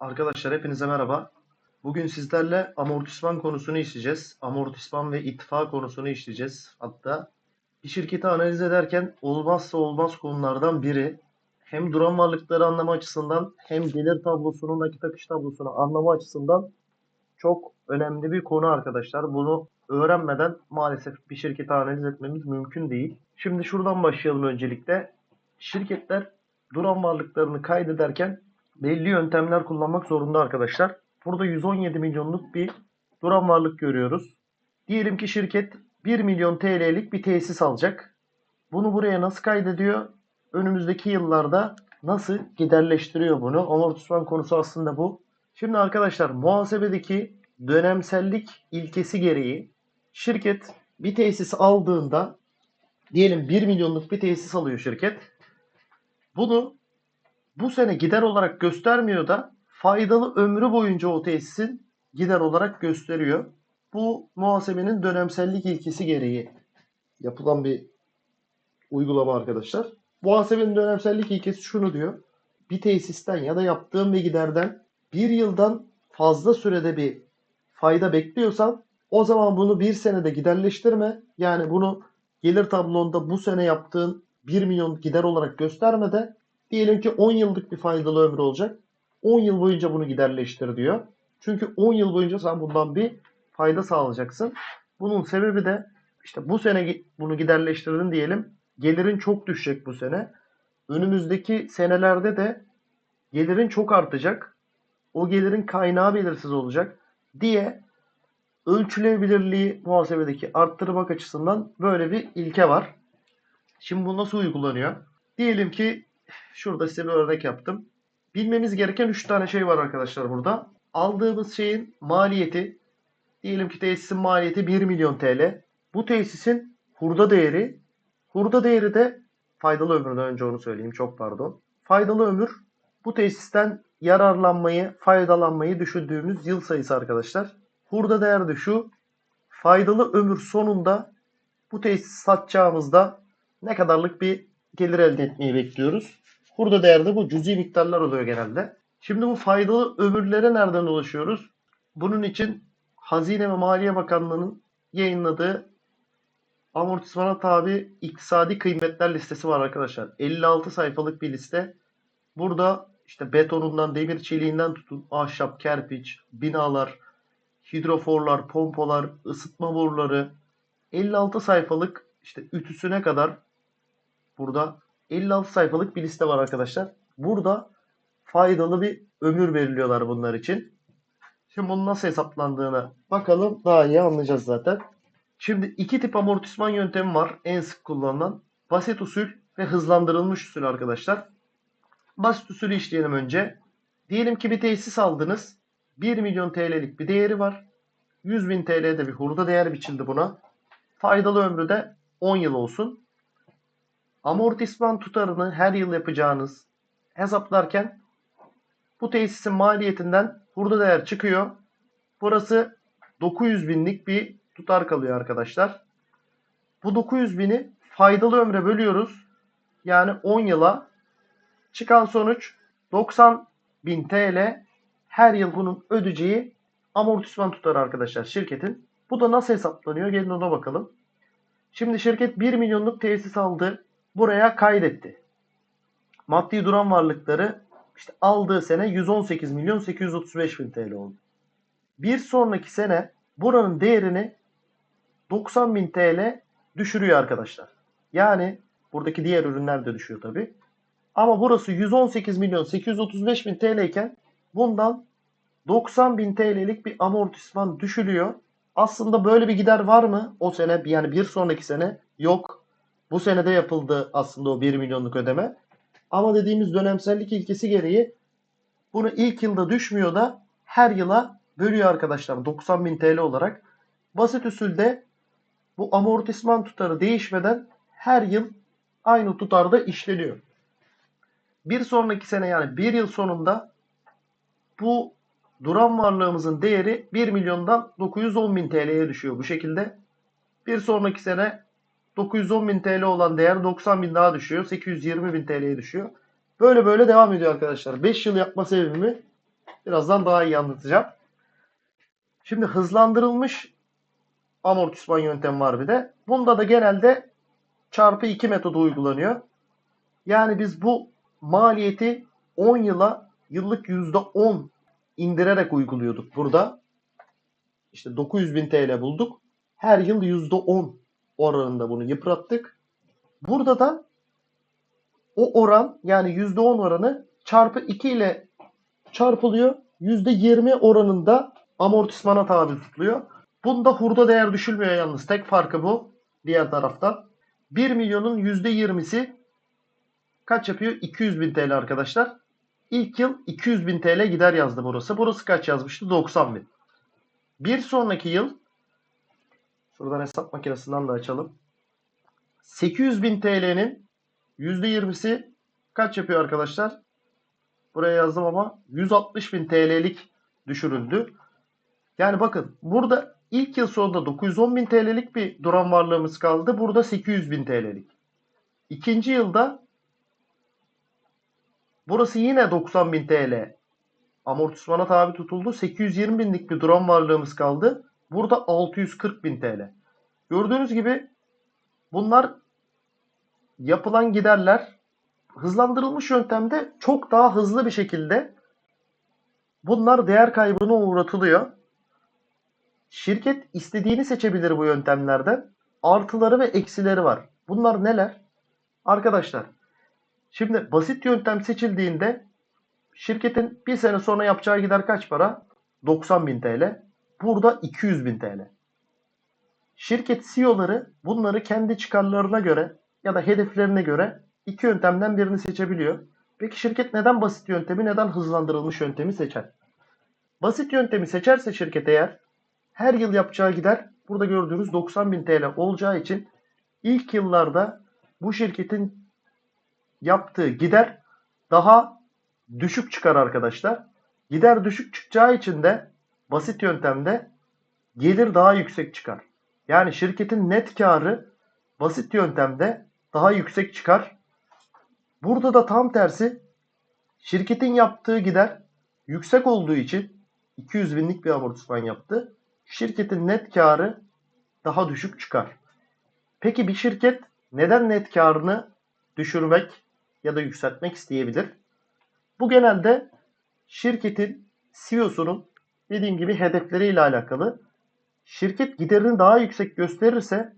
Arkadaşlar hepinize merhaba. Bugün sizlerle amortisman konusunu işleyeceğiz. Amortisman ve ittifak konusunu işleyeceğiz. Hatta bir şirketi analiz ederken olmazsa olmaz konulardan biri hem duran varlıkları anlama açısından hem gelir tablosunu, nakit akış tablosunu anlama açısından çok önemli bir konu arkadaşlar. Bunu öğrenmeden maalesef bir şirketi analiz etmemiz mümkün değil. Şimdi şuradan başlayalım öncelikle. Şirketler duran varlıklarını kaydederken belli yöntemler kullanmak zorunda arkadaşlar. Burada 117 milyonluk bir duran varlık görüyoruz. Diyelim ki şirket 1 milyon TL'lik bir tesis alacak. Bunu buraya nasıl kaydediyor? Önümüzdeki yıllarda nasıl giderleştiriyor bunu? Amortisman konusu aslında bu. Şimdi arkadaşlar muhasebedeki dönemsellik ilkesi gereği şirket bir tesis aldığında diyelim 1 milyonluk bir tesis alıyor şirket. Bunu bu sene gider olarak göstermiyor da faydalı ömrü boyunca o tesisin gider olarak gösteriyor. Bu muhasebenin dönemsellik ilkesi gereği yapılan bir uygulama arkadaşlar. Muhasebenin dönemsellik ilkesi şunu diyor. Bir tesisten ya da yaptığın bir giderden bir yıldan fazla sürede bir fayda bekliyorsan o zaman bunu bir senede giderleştirme. Yani bunu gelir tablonda bu sene yaptığın 1 milyon gider olarak gösterme de diyelim ki 10 yıllık bir faydalı ömrü olacak. 10 yıl boyunca bunu giderleştir diyor. Çünkü 10 yıl boyunca sen bundan bir fayda sağlayacaksın. Bunun sebebi de işte bu sene bunu giderleştirdin diyelim. Gelirin çok düşecek bu sene. Önümüzdeki senelerde de gelirin çok artacak. O gelirin kaynağı belirsiz olacak diye ölçülebilirliği muhasebedeki arttırmak açısından böyle bir ilke var. Şimdi bu nasıl uygulanıyor? Diyelim ki şurada size bir örnek yaptım. Bilmemiz gereken 3 tane şey var arkadaşlar burada. Aldığımız şeyin maliyeti diyelim ki tesisin maliyeti 1 milyon TL. Bu tesisin hurda değeri hurda değeri de faydalı ömürden önce onu söyleyeyim çok pardon. Faydalı ömür bu tesisten yararlanmayı, faydalanmayı düşündüğümüz yıl sayısı arkadaşlar. Hurda değer de şu. Faydalı ömür sonunda bu tesis satacağımızda ne kadarlık bir gelir elde etmeyi bekliyoruz. Hurda değerde bu cüzi miktarlar oluyor genelde. Şimdi bu faydalı ömürlere nereden ulaşıyoruz? Bunun için Hazine ve Maliye Bakanlığı'nın yayınladığı amortismana tabi iktisadi kıymetler listesi var arkadaşlar. 56 sayfalık bir liste. Burada işte betonundan, demir çeliğinden tutun ahşap, kerpiç, binalar, hidroforlar, pompalar, ısıtma boruları 56 sayfalık işte ütüsüne kadar burada 56 sayfalık bir liste var arkadaşlar. Burada faydalı bir ömür veriliyorlar bunlar için. Şimdi bunun nasıl hesaplandığını bakalım daha iyi anlayacağız zaten. Şimdi iki tip amortisman yöntemi var en sık kullanılan. Basit usul ve hızlandırılmış usul arkadaşlar. Basit usulü işleyelim önce. Diyelim ki bir tesis aldınız. 1 milyon TL'lik bir değeri var. 100 bin TL'de bir hurda değer biçildi buna. Faydalı ömrü de 10 yıl olsun. Amortisman tutarını her yıl yapacağınız hesaplarken bu tesisin maliyetinden hurda değer çıkıyor. Burası 900 binlik bir tutar kalıyor arkadaşlar. Bu 900 bini faydalı ömre bölüyoruz. Yani 10 yıla çıkan sonuç 90 bin TL her yıl bunun ödeyeceği amortisman tutarı arkadaşlar şirketin. Bu da nasıl hesaplanıyor? Gelin ona bakalım. Şimdi şirket 1 milyonluk tesis aldı. Buraya kaydetti. Maddi duran varlıkları işte aldığı sene 118 milyon 835 bin TL oldu. Bir sonraki sene buranın değerini 90 bin TL düşürüyor arkadaşlar. Yani buradaki diğer ürünler de düşüyor tabi. Ama burası 118 milyon 835 bin TL iken bundan 90 bin TL'lik bir amortisman düşülüyor. Aslında böyle bir gider var mı o sene yani bir sonraki sene? Yok. Bu senede yapıldı aslında o 1 milyonluk ödeme. Ama dediğimiz dönemsellik ilkesi gereği bunu ilk yılda düşmüyor da her yıla bölüyor arkadaşlar 90 bin TL olarak. Basit usulde bu amortisman tutarı değişmeden her yıl aynı tutarda işleniyor. Bir sonraki sene yani bir yıl sonunda bu duran varlığımızın değeri 1 milyondan 910 bin TL'ye düşüyor bu şekilde. Bir sonraki sene 910 bin TL olan değer 90 bin daha düşüyor. 820 bin TL'ye düşüyor. Böyle böyle devam ediyor arkadaşlar. 5 yıl yapma sebebimi Birazdan daha iyi anlatacağım. Şimdi hızlandırılmış amortisman yöntemi var bir de. Bunda da genelde çarpı 2 metodu uygulanıyor. Yani biz bu maliyeti 10 yıla yıllık %10 indirerek uyguluyorduk burada. İşte 900 bin TL bulduk. Her yıl %10 oranında bunu yıprattık. Burada da o oran yani %10 oranı çarpı 2 ile çarpılıyor. %20 oranında amortismana tabi tutuluyor. Bunda hurda değer düşülmüyor yalnız. Tek farkı bu. Diğer taraftan. 1 milyonun %20'si kaç yapıyor? 200 bin TL arkadaşlar. İlk yıl 200 bin TL gider yazdı burası. Burası kaç yazmıştı? 90 bin. Bir sonraki yıl şuradan hesap makinesinden de açalım. 800 bin TL'nin %20'si kaç yapıyor arkadaşlar? Buraya yazdım ama 160 bin TL'lik düşürüldü. Yani bakın burada ilk yıl sonunda 910 bin TL'lik bir duran varlığımız kaldı. Burada 800 bin TL'lik. İkinci yılda burası yine 90 bin TL. Amortismana tabi tutuldu. 820 binlik bir duran varlığımız kaldı. Burada 640 bin TL. Gördüğünüz gibi bunlar yapılan giderler hızlandırılmış yöntemde çok daha hızlı bir şekilde bunlar değer kaybına uğratılıyor. Şirket istediğini seçebilir bu yöntemlerden. Artıları ve eksileri var. Bunlar neler? Arkadaşlar, şimdi basit yöntem seçildiğinde şirketin bir sene sonra yapacağı gider kaç para? 90 bin TL. Burada 200 bin TL. Şirket CEO'ları bunları kendi çıkarlarına göre ya da hedeflerine göre iki yöntemden birini seçebiliyor. Peki şirket neden basit yöntemi neden hızlandırılmış yöntemi seçer? Basit yöntemi seçerse şirket eğer her yıl yapacağı gider burada gördüğünüz 90 bin TL olacağı için ilk yıllarda bu şirketin yaptığı gider daha düşük çıkar arkadaşlar. Gider düşük çıkacağı için de basit yöntemde gelir daha yüksek çıkar. Yani şirketin net karı basit yöntemde daha yüksek çıkar. Burada da tam tersi şirketin yaptığı gider yüksek olduğu için 200 binlik bir amortisman yaptı. Şirketin net karı daha düşük çıkar. Peki bir şirket neden net karını düşürmek ya da yükseltmek isteyebilir? Bu genelde şirketin CEO'sunun dediğim gibi hedefleriyle alakalı. Şirket giderini daha yüksek gösterirse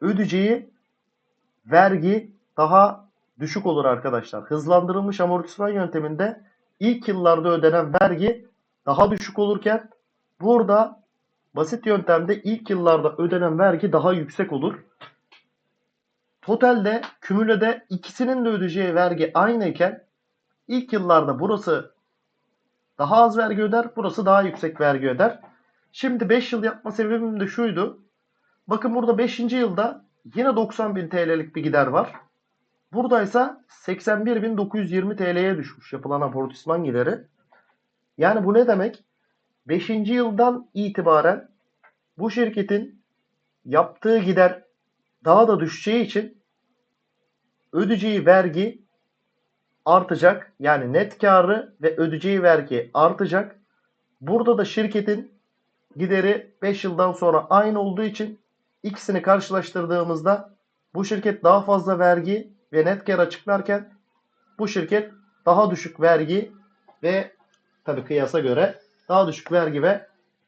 ödeyeceği vergi daha düşük olur arkadaşlar. Hızlandırılmış amortisman yönteminde ilk yıllarda ödenen vergi daha düşük olurken burada basit yöntemde ilk yıllarda ödenen vergi daha yüksek olur. Totalde, kümülede ikisinin de ödeyeceği vergi aynıyken ilk yıllarda burası daha az vergi öder, burası daha yüksek vergi öder. Şimdi 5 yıl yapma sebebim de şuydu. Bakın burada 5. yılda yine 90.000 TL'lik bir gider var. Buradaysa 81.920 TL'ye düşmüş yapılan amortisman gideri. Yani bu ne demek? 5. yıldan itibaren bu şirketin yaptığı gider daha da düşeceği için ödeyeceği vergi artacak. Yani net karı ve ödeyeceği vergi artacak. Burada da şirketin gideri 5 yıldan sonra aynı olduğu için ikisini karşılaştırdığımızda bu şirket daha fazla vergi ve net kar açıklarken bu şirket daha düşük vergi ve tabi kıyasa göre daha düşük vergi ve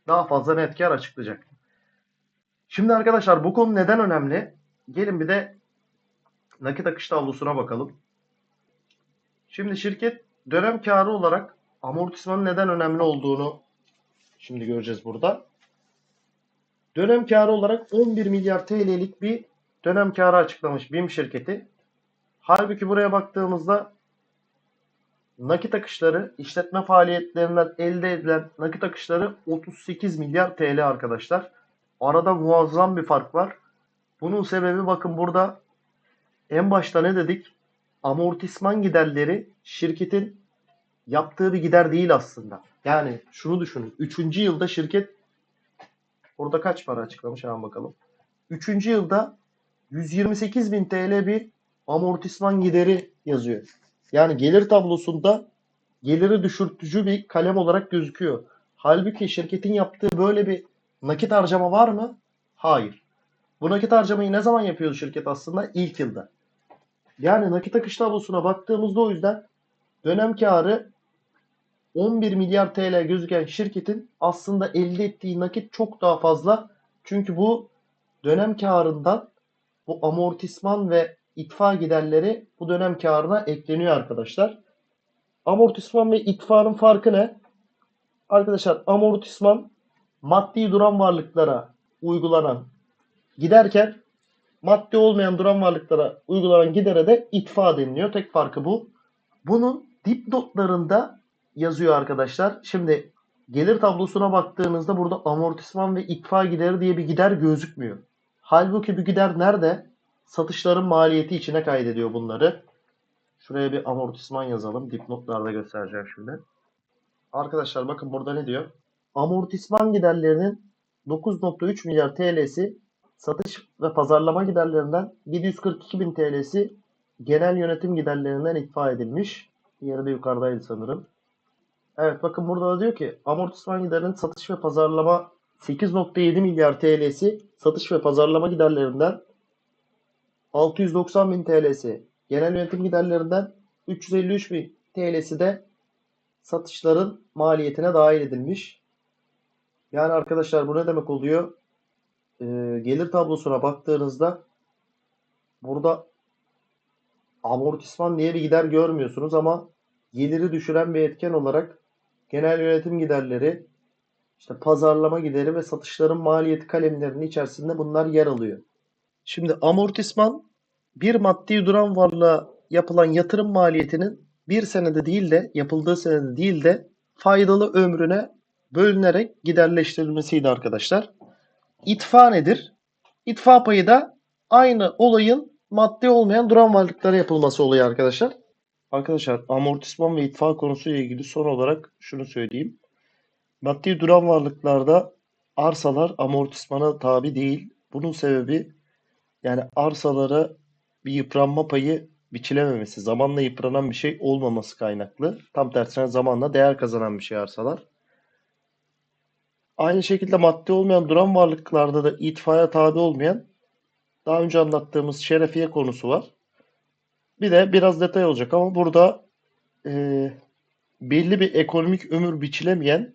daha fazla net kar açıklayacak. Şimdi arkadaşlar bu konu neden önemli? Gelin bir de nakit akış tablosuna bakalım. Şimdi şirket dönem karı olarak amortismanın neden önemli olduğunu şimdi göreceğiz burada. Dönem karı olarak 11 milyar TL'lik bir dönem karı açıklamış BİM şirketi. Halbuki buraya baktığımızda nakit akışları, işletme faaliyetlerinden elde edilen nakit akışları 38 milyar TL arkadaşlar. Arada muazzam bir fark var. Bunun sebebi bakın burada en başta ne dedik? Amortisman giderleri şirketin yaptığı bir gider değil aslında. Yani şunu düşünün. Üçüncü yılda şirket orada kaç para açıklamış hemen bakalım. Üçüncü yılda 128 bin TL bir amortisman gideri yazıyor. Yani gelir tablosunda geliri düşürtücü bir kalem olarak gözüküyor. Halbuki şirketin yaptığı böyle bir nakit harcama var mı? Hayır. Bu nakit harcamayı ne zaman yapıyor şirket aslında? İlk yılda. Yani nakit akış tablosuna baktığımızda o yüzden dönem karı 11 milyar TL gözüken şirketin aslında elde ettiği nakit çok daha fazla. Çünkü bu dönem karından bu amortisman ve itfa giderleri bu dönem karına ekleniyor arkadaşlar. Amortisman ve itfanın farkı ne? Arkadaşlar amortisman maddi duran varlıklara uygulanan giderken maddi olmayan duran varlıklara uygulanan gidere de itfa deniliyor. Tek farkı bu. Bunun dipnotlarında yazıyor arkadaşlar. Şimdi gelir tablosuna baktığınızda burada amortisman ve itfa gideri diye bir gider gözükmüyor. Halbuki bu gider nerede? Satışların maliyeti içine kaydediyor bunları. Şuraya bir amortisman yazalım. Dipnotlarda göstereceğim şimdi. Arkadaşlar bakın burada ne diyor? Amortisman giderlerinin 9.3 milyar TL'si satış ve pazarlama giderlerinden 742 bin TL'si genel yönetim giderlerinden itfa edilmiş. Diğeri de yukarıdaydı sanırım. Evet bakın burada da diyor ki amortisman giderinin satış ve pazarlama 8.7 milyar TL'si satış ve pazarlama giderlerinden 690 bin TL'si genel yönetim giderlerinden 353 bin TL'si de satışların maliyetine dahil edilmiş. Yani arkadaşlar bu ne demek oluyor? Ee, gelir tablosuna baktığınızda burada amortisman diye bir gider görmüyorsunuz ama geliri düşüren bir etken olarak genel yönetim giderleri, işte pazarlama gideri ve satışların maliyeti kalemlerinin içerisinde bunlar yer alıyor. Şimdi amortisman bir maddi duran varlığa yapılan yatırım maliyetinin bir senede değil de yapıldığı senede değil de faydalı ömrüne bölünerek giderleştirilmesiydi arkadaşlar. İtfa nedir? İtfa payı da aynı olayın maddi olmayan duran varlıklara yapılması oluyor arkadaşlar. Arkadaşlar amortisman ve itfa konusuyla ilgili son olarak şunu söyleyeyim. Maddi duran varlıklarda arsalar amortismana tabi değil. Bunun sebebi yani arsalara bir yıpranma payı biçilememesi, zamanla yıpranan bir şey olmaması kaynaklı. Tam tersine zamanla değer kazanan bir şey arsalar. Aynı şekilde maddi olmayan duran varlıklarda da itfaya tabi olmayan daha önce anlattığımız şerefiye konusu var. Bir de biraz detay olacak ama burada e, belli bir ekonomik ömür biçilemeyen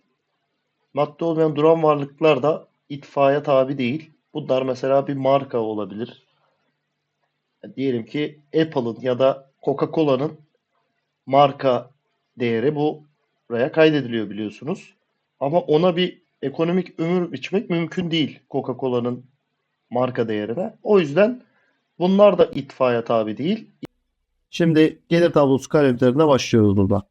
maddi olmayan duran varlıklar da itfaya tabi değil. Bunlar mesela bir marka olabilir. Diyelim ki Apple'ın ya da Coca-Cola'nın marka değeri bu buraya kaydediliyor biliyorsunuz. Ama ona bir ekonomik ömür biçmek mümkün değil Coca-Cola'nın marka değerine. O yüzden bunlar da itfaya tabi değil. Şimdi gelir tablosu kalemlerine başlıyoruz burada.